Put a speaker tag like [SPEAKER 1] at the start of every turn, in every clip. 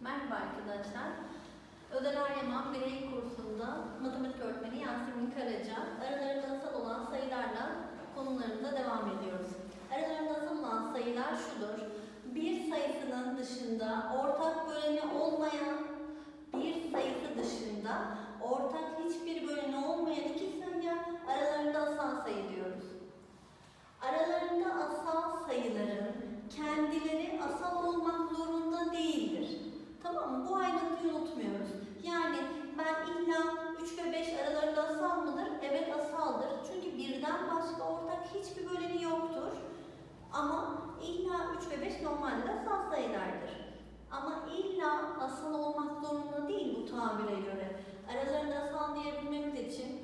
[SPEAKER 1] Merhaba arkadaşlar. Özel Eryaman Birey kursunda matematik öğretmeni Yasemin Karaca aralarında asal olan sayılarla konularımıza devam ediyoruz. Aralarında asal olan sayılar şudur. Bir sayısının dışında ortak böleni olmayan bir sayısı dışında ortak hiçbir böleni olmayan iki sayıya aralarında asal sayı diyoruz. Aralarında asal sayıların kendileri asal olmak zorunda değildir. Tamam mı? Bu ayrıntıyı unutmuyoruz. Yani ben illa 3 ve 5 aralarında asal mıdır? Evet asaldır. Çünkü birden başka ortak hiçbir böleni yoktur. Ama illa 3 ve 5 normalde asal sayılardır. Ama illa asal olmak zorunda değil bu tabire göre. Aralarında asal diyebilmemiz için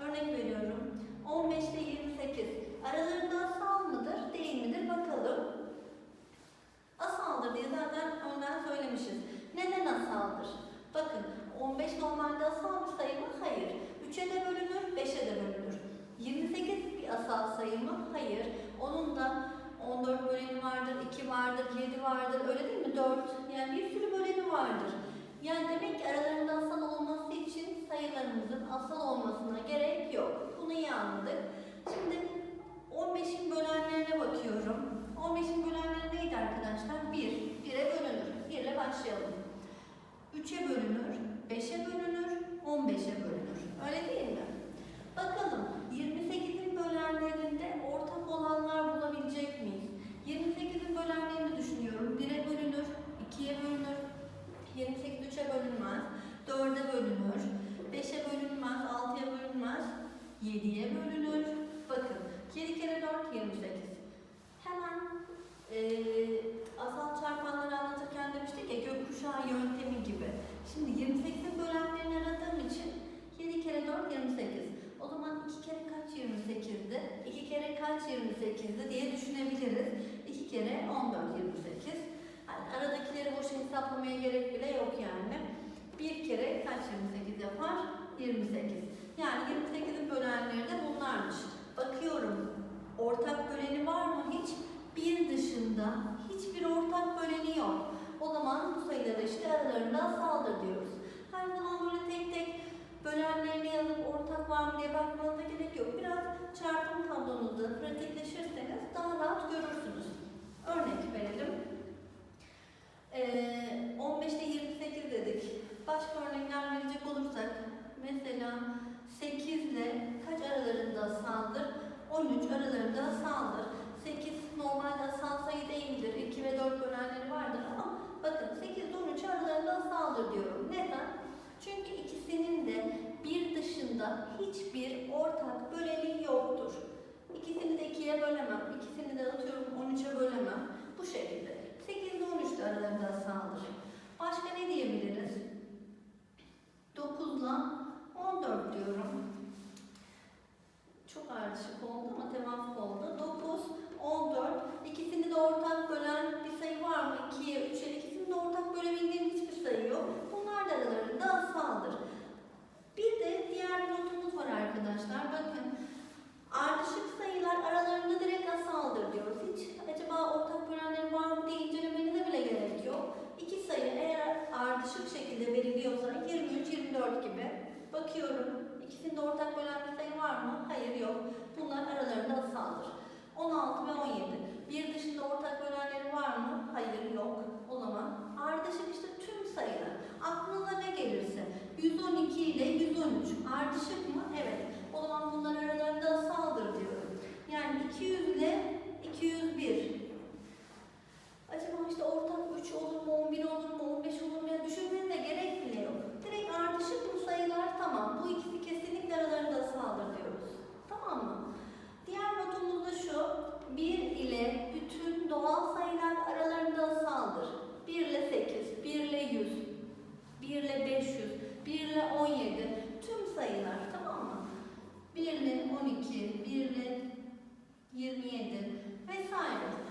[SPEAKER 1] örnek veriyorum. 15 ile 28 aralarında asal mıdır değil midir bakalım. Asaldır diye zaten önden söylemişiz. Neden asaldır? Bakın 15 normalde asal bir sayı mı? Hayır. 3'e de bölünür, 5'e de bölünür. 28 bir asal sayı mı? Hayır. Onun da 14 böleni vardır, 2 vardır, 7 vardır. Öyle değil mi? 4. Yani bir sürü böleni vardır. Yani demek ki aralarında asal olması için sayılarımızın asal olmasına gerek yok. Bunu iyi anladık. Şimdi 15'in bölenlerine bakıyorum. 15'in bölenleri neydi arkadaşlar? 1. 1'e bölünür. 1 ile başlayalım. 3'e bölünür, 5'e bölünür, 15'e bölünür. Öyle değil mi? Bakalım 28'in bölenlerinde ortak olanlar bulabilecek miyiz? 28'in bölenlerini düşünüyorum. 1'e bölünür, 2'ye bölünür, 28 3'e bölünmez, 4'e bölünür, 5'e bölünmez, 6'ya bölünmez, 7'ye bölünür. Bakın 7 kere 4 28. Hemen eee asal çarpanları anlatırken demiştik ya gökkuşağı yöntemi gibi. Şimdi 28'in bölenlerini aradığım için 7 kere 4 28. O zaman 2 kere kaç 28'di? 2 kere kaç 28'di diye düşünebiliriz. 2 kere 14 28. Yani aradakileri boşa hesaplamaya gerek bile yok yani. 1 kere kaç 28 yapar? 28. Yani 28'in bölenleri de bunlarmış. Bakıyorum ortak böleni var mı hiç? Bir dışında hiçbir ortak böleni yok. O zaman bu sayıları işte aralarında asaldır diyoruz. Her zaman böyle tek tek bölenlerini yazıp ortak var mı diye bakmanıza gerek yok. Biraz çarpım tablonuzda pratikleşirseniz daha rahat görürsünüz. Örnek verelim. Ee, 15 ile 28 dedik. Başka örnekler verecek olursak mesela 8 ile kaç aralarında asaldır? 13 aralarında asaldır. 8 normalde asal sayı değildir. 2 ve 4 bölenleri vardır ama bakın 8 ile 13 aralarında asaldır diyorum. Neden? Çünkü ikisinin de bir dışında hiçbir ortak böleni yoktur. İkisini de 2'ye bölemem. İkisini de atıyorum 13'e bölemem. Bu şekilde. 8 ile 13 de aralarında asaldır. Başka ne diyebiliriz? 9 ile 14 diyorum. Çok ardışık oldu ama tevafuk oldu. 9, 14. İkisini de ortak bölen bir sayı var mı? 2'ye, 3'e. İkisini de ortak bölebildiğim hiçbir sayı yok. Bunlar da aralarında asaldır. Bir de diğer var arkadaşlar. Bakın. Ardışık sayılar aralarında direkt asaldır diyoruz. Hiç acaba ortak bölenleri var mı diye incelemenize bile gerek yok. İki sayı eğer ardışık şekilde veriliyorsa 23, 24 gibi bakıyorum. İkisinde ortak bölen bir sayı var mı? Hayır yok. Bunlar aralarında asaldır. 16 ve 17. Bir dışında ortak bölenleri var mı? Hayır yok. O zaman ardışık işte tüm sayılar. defined.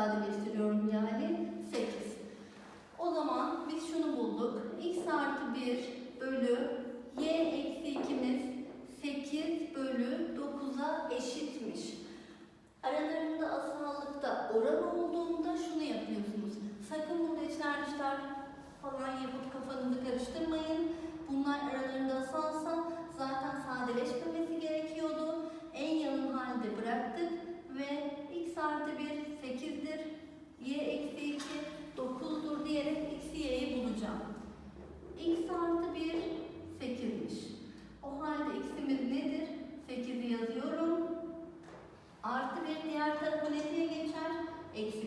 [SPEAKER 1] sadeleştiriyorum yani 8. O zaman biz şunu bulduk. x artı 1 bölü y eksi 2'miz 8 bölü 9'a eşitmiş. Aralarında asallıkta oran olduğunda şunu yapıyorsunuz. Sakın bunu içler dışlar diğer tarafa netiye geçer? Eksi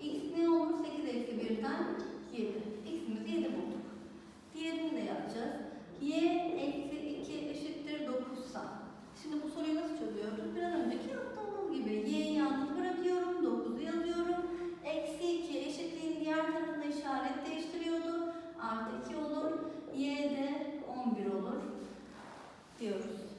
[SPEAKER 1] 1. X ne olur? 8 eksi 1'den 7. X'imiz 7 bulduk. Diğerini de yapacağız. Y eksi 2 eşittir 9. Şimdi bu soruyu nasıl çözüyoruz? Biraz önceki yaptığımız gibi. Y'yi yalnız bırakıyorum. 9'u yazıyorum. Eksi 2 eşitliğin diğer tarafında işaret değiştiriyordu. Artı 2 olur. Y de 11 olur diyoruz.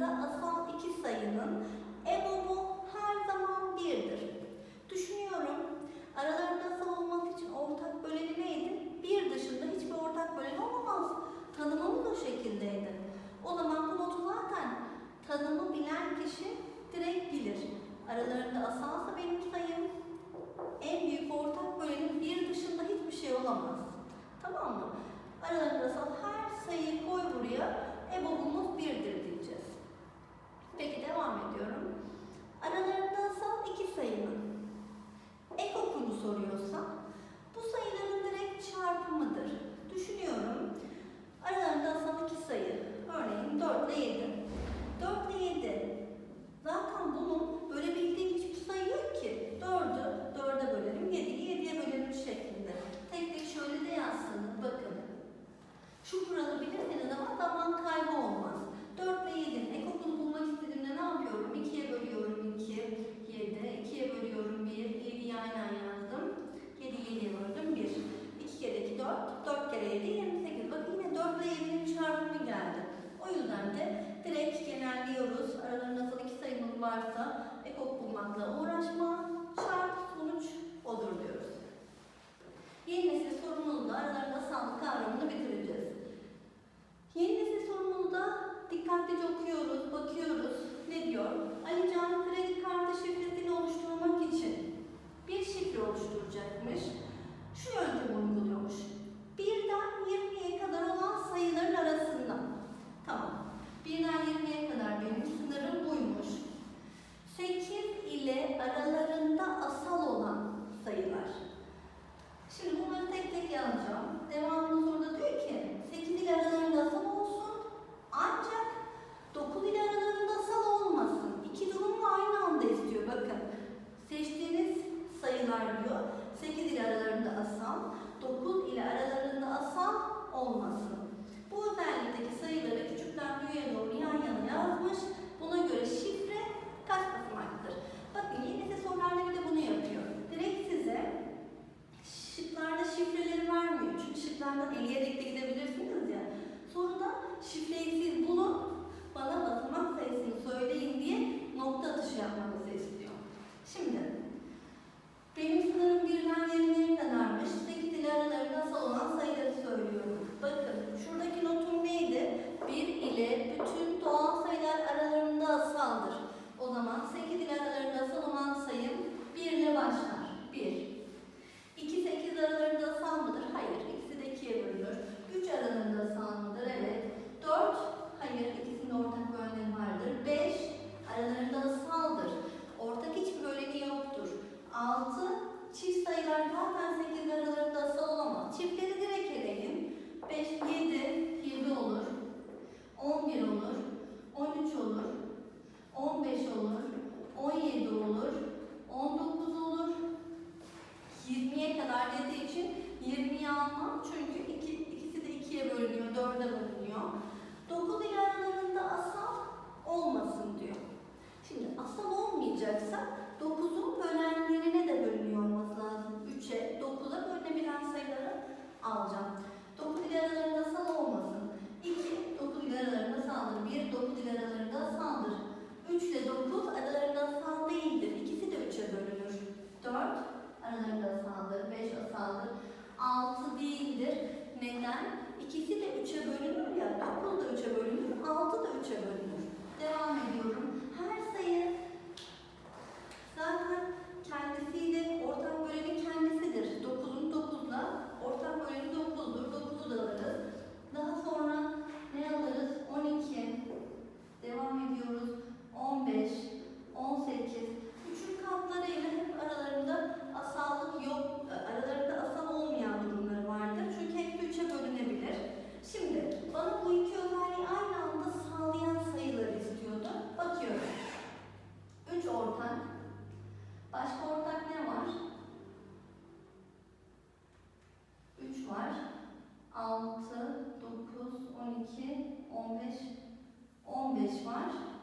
[SPEAKER 1] başlarında asan iki sayının ebobu her zaman birdir. Düşünüyorum, aralarında asal olması için ortak böleni neydi? Bir dışında hiçbir ortak böleni olamaz. Tanımımız o şekildeydi. O zaman bu notu zaten tanımı bilen kişi direkt bilir. Aralarında asansa benim sayım, en büyük ortak bölenin bir dışında hiçbir şey olamaz. Tamam mı? Aralarında asal her sayıyı koy buraya, ebobumuz birdir diye koyuyorum. Aralarından sal iki sayını. Ek okulu soruyorsa bu sayının nokta atışı yapmanızı istiyor. Şimdi benim sınırım birden 20'ye kadarmış. 8 ile İkisi de üçe bölünür ya, dokuz da üçe bölünür, altı da üçe bölünür. 6, 9, 12, 15, 15 var.